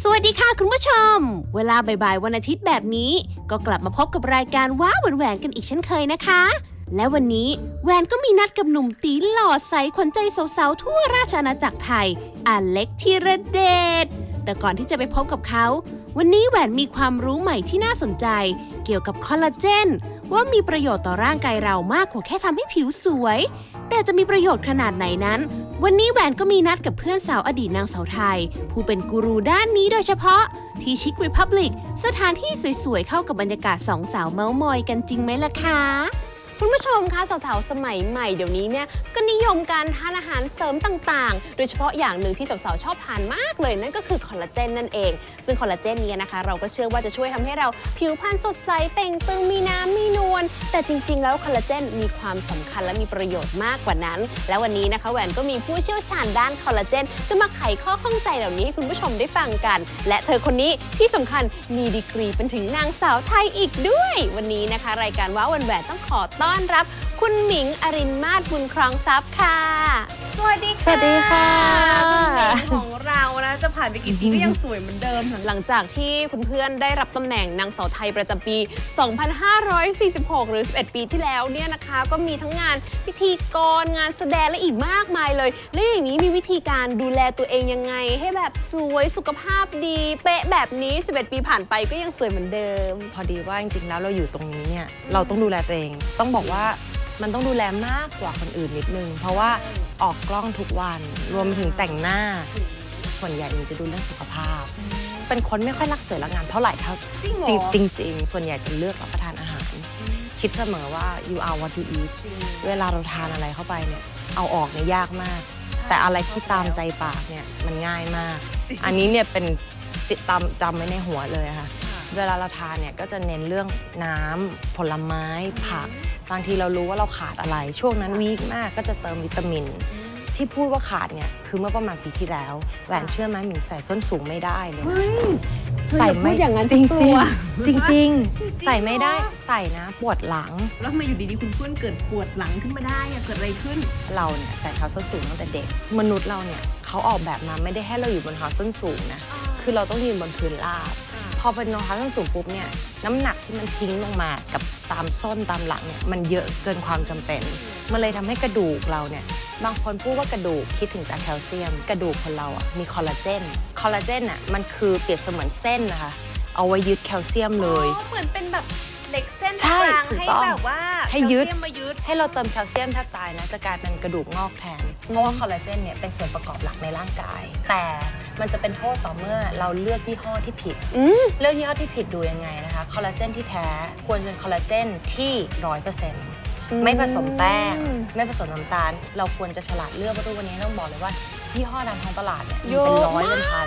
สวัสดีค่ะคุณผู้ชม เวลาบ่ายๆวันอาทิตย์แบบนี้ ก็กลับมาพบกับรายการว้าแหวนกันอีกเช่นเคยนะคะ และวันนี้แหวนก็มีนัดกับหนุ่มตีหล่อใสขวัญใจสาวๆทั่วราชอาณาจักรไทยอเล็กธีรเดชแต่ก่อนที่จะไปพบกับเขา วันนี้แหวนมีความรู้ใหม่ที่น่าสนใจ เกี่ยวกับคอลลาเจนว่ามีประโยชน์ต่อร่างกายเรามากกว่าแค่ทำให้ผิวสวย แต่จะมีประโยชน์ขนาดไหนนั้น วันนี้แหวนก็มีนัดกับเพื่อนสาวอดีตนางสาวไทย ผู้เป็นกูรูด้านนี้โดยเฉพาะ ที่ชิคริพับลิก สถานที่สวยๆ เข้ากับบรรยากาศสองสาวเมาส์มอยกันจริงไหมล่ะคะ คุณผู้ชมคะสาวๆ สมัยใหม่เดี๋ยวนี้เนี่ยก็นิยมการทานอาหารเสริมต่างๆ โดยเฉพาะอย่างหนึ่งที่สาวๆ ชอบทานมากเลยนั่นก็คือคอลลาเจนนั่นเอง ซึ่งคอลลาเจนเนี่ยนะคะ เราก็เชื่อว่าจะช่วยทำให้เราผิวพรรณสดใสเต่งตึงมีน้ำมีนวลแต่จริงๆ แล้วคอลลาเจนมีความสำคัญและมีประโยชน์มากกว่านั้น และวันนี้นะคะแหวนก็มีผู้เชี่ยวชาญด้านคอลลาเจนจะมาไขข้อข้องใจเหล่านี้ให้คุณผู้ชมได้ฟังกัน และเธอคนนี้ที่สำคัญมีดีกรีเป็นถึงนางสาวไทยอีกด้วย วันนี้นะคะ รายการว้าวันแหวนต้องขอต้อนรับคุณหมิงอรินมาศบุญครองทรัพย์ค่ะ สวัสดีค่ะสวัสดีค่ะคุณหมิงของเรานะจะผ่านไปกี่ปีก็ยังสวยเหมือนเดิม หลังจากที่คุณเพื่อนได้รับตำแหน่งนางสาวไทยประจำปี 2546 หรือ 11 ปีที่แล้วเนี่ยนะคะ ก็มีทั้งงานพิธีกรงานแสดงและอีกมากมายเลย แล้วอย่างนี้มีวิธีการดูแลตัวเองยังไง ให้แบบสวยสุขภาพดี เป๊ะแบบนี้ 11 ปีผ่านไปก็ยังสวยเหมือนเดิม พอดีว่าจริงๆแล้วเราอยู่ตรงนี้เนี่ยเราต้องดูแลตัวเอง ต้องบอกว่า มันต้องดูแลมากกว่าคนอื่นนิดนึง เพราะว่าออกกล้องทุกวัน รวมไปถึงแต่งหน้า ส่วนใหญ่มันจะดูเรื่องสุขภาพ เป็นคนไม่ค่อยรักสวยรักงามเท่าไหร่เท่าจริงเหรอ จริงจริง ๆ ส่วนใหญ่จะเลือกรับประทานอาหาร คิดเสมอว่า you are what you eat เวลาเราทานอะไรเข้าไปเนี่ย เอาออกเนี่ยยากมาก แต่อะไรที่ตามใจปากเนี่ยมันง่ายมาก อันนี้เนี่ยเป็นจิตตามจำไว้ในหัวเลยอะค่ะ เวลาเราทานเนี่ยก็จะเน้นเรื่องน้ำผลไม้ผัก บางทีเรารู้ว่าเราขาดอะไร ช่วงนั้นวีคมากก็จะเติมวิตามิน ที่พูดว่าขาดเนี่ยคือเมื่อประมาณปีที่แล้วแหวนเชื่อไหมหมิงใส่ส้นสูงไม่ได้เลย ใส่ไม่พูดอย่างนั้นจริงฉันกลัวจริงจริงๆใส่ไม่ได้ใส่นะปวดหลัง แล้วทำไมอยู่ดีๆคุณเพื่อนเกิดปวดหลังขึ้นมาได้อะเกิดอะไรขึ้น เราเนี่ยใส่เท้าส้นสูงตั้งแต่เด็ก มนุษย์เราเนี่ยเขาออกแบบมาไม่ได้ให้เราอยู่บนเท้าส้นสูงนะคือเราต้องยืนบนพื้นราบ พอเป็นรองเท้าส้นสูงปุ๊บเนี่ยน้ำหนักที่มันทิ้งลงมากับตามส้นตามหลังเนี่ยมันเยอะเกินความจำเป็นมันเลยทำให้กระดูกเราเนี่ยบางคนพูดว่ากระดูกคิดถึงแต่แคลเซียม กระดูกคนเราอะมีคอลลาเจนคอลลาเจนอะมันคือเปรียบเสมือนเส้นนะคะเอาไว้ยึดแคลเซียมเลย อ๋อเหมือนเป็นแบบเหล็กเส้นใช่กลางถูกให้ต้องแบบว่าให้ยึด แคลเซีมมายึด ให้เราเติมแคลเซียมแทบตายนะจะกลายเป็นกระดูกงอกแทน เพราะว่าคอลลาเจนเนี่ยเป็นส่วนประกอบหลักในร่างกาย แต่ มันจะเป็นโทษต่อเมื่อเราเลือกยี่ห้อที่ผิดอืมเลือกยี่ห้อที่ผิดดูยังไงนะคะคอลลาเจนที่แท้ควรเป็นคอลลาเจนที่ร้อยเปอร์เซ็นต์ไม่ผสมแป้ง ไม่ผสมน้ำตาล เราควรจะฉลาดเลือกเพราะทุกวันนี้ต้องบอกเลยว่ายี่ห้อตามท้องตลาดเนี่ยมีเป็นร้อยเป็นพัน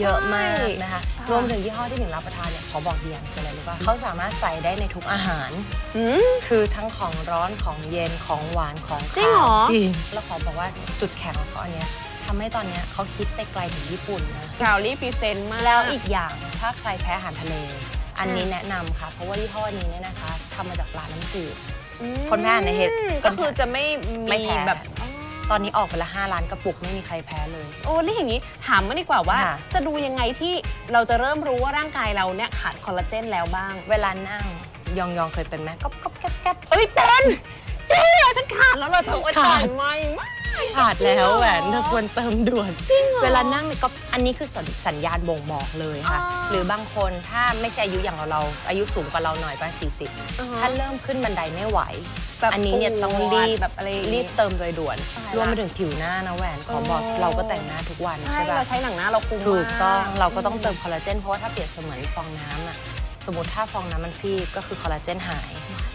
เยอะมากนะคะรวมถึงยี่ห้อที่หนึ่งรับประทานเนี่ยขอบอกดีอย่างคืออะไรรู้ป่ะเขาสามารถใส่ได้ในทุกอาหารอืมคือทั้งของร้อนของเย็นของหวานของจริงข้าเหรวอจริงแล้วขอบอกว่าจุดแข็งของเขาอันเนี้ยทำให้ตอนเนี้ยเขาคิดไปไกลถึงญี่ปุ่นนะกราวลี่พรีเซนต์มาก แล้วอีกอย่างถ้าใครแพ้อาหารทะเล อันนี้แนะนำค่ะ เพราะว่ายี่ห้อนี้เนี่ยนะคะทำมาจากปลาน้ำจืด อืมคนแพ้อาหารในเห็ดก็คือจะไม่ไม่มีแพ้ แบบตอนนี้ออกไปละ5ล้านกระปุกไม่มีใครแพ้เลย โอ้แล้วอย่างนี้ถามมาดีกว่าว่า ค่ะ จะดูยังไงที่เราจะเริ่มรู้ว่าร่างกายเราเนี่ยขาดคอลลาเจนแล้วบ้าง เวลานั่งยองยองๆเคยเป็นไหมก๊อบก๊อบแก๊บแก๊บ เอ้ยเป็นจริงเหรอฉันขาดแล้วเหรอเธอโอ๊ยขาดตายไม่มาก ขาดแล้วจริงเหรอแหวนเธอควรเติมด่วนจริงเหรอเวลานั่งเนี่ยก็อันนี้คือสัญสัญญาณบ่งบอกเลยค่ะอ๋อหรือบางคนถ้าไม่ใช่อายุอย่างเราเราอายุสูงกว่าเราหน่อยประมาณสี่สิบอือฮะถ้าเริ่มขึ้นบันไดไม่ไหวแบบอันนี้เนี่ยต้องปวดรีบแบบอะไรอย่างงี้รีบเติมโดยด่วนตายละรวมไปถึงผิวหน้านะแหวนขอบอกอ๋อเราก็แต่งหน้าทุกวันใช่ใช่ปะเราใช้หนังหน้าเราคุมถูกต้องมเราก็ต้องเติมคอลลาเจนเพราะว่าถ้าเปรียบเสมือนฟองน้ำอะ สมมติถ้าฟองน้ำมันฟีบก็คือคอลลาเจนหาย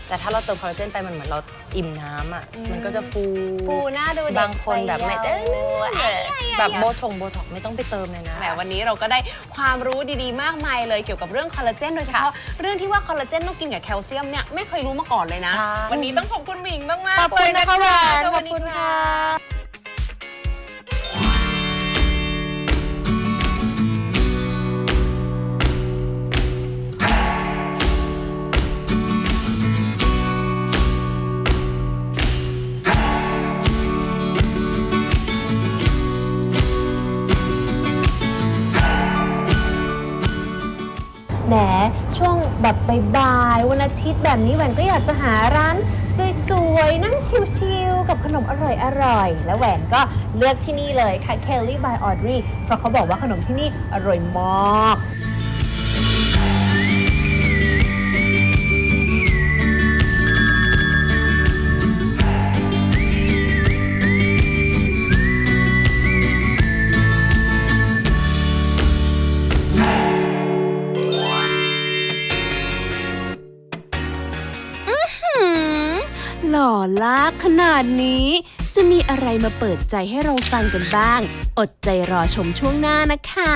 แต่ถ้าเราเติมคอลลาเจนไปมันเหมือนเราอิ่มน้ำอะมันก็จะฟูฟูหน้าดูเด็กบางคนแบบไม่ไปเอ้ยาวยแบบโบทงโบท็อกไม่ต้องไปเติมเลยนะแหมวันนี้เราก็ได้ความรู้ดีๆ มากมายเลยเกี่ยวกับเรื่องคอลลาเจนโดยเฉพาะเรื่องที่ว่าคอลลาเจนต้องกินกับแคลเซียมเนี่ยไม่เคยรู้มาก่อนเลยนะใช่วันนี้ต้องขอบคุณหมิงมากๆขอบคุณเลยนะคะแหวนสวัสดีขอบคุณค่ะค่ะ「 แหมช่วงแบบบ่ายๆวันอาทิตย์แบบนี้แหวนก็อยากจะหาร้านสวยๆนั่งชิลๆกับขนมอร่อยๆแล้วแหวนก็เลือกที่นี่เลยค่ะ Kelly by Audrey เพราะเขาบอกว่าขนมที่นี่อร่อยมาก ลากขนาดนี้ จะมีอะไรมาเปิดใจให้เราฟังกันบ้าง อดใจรอชมช่วงหน้านะคะ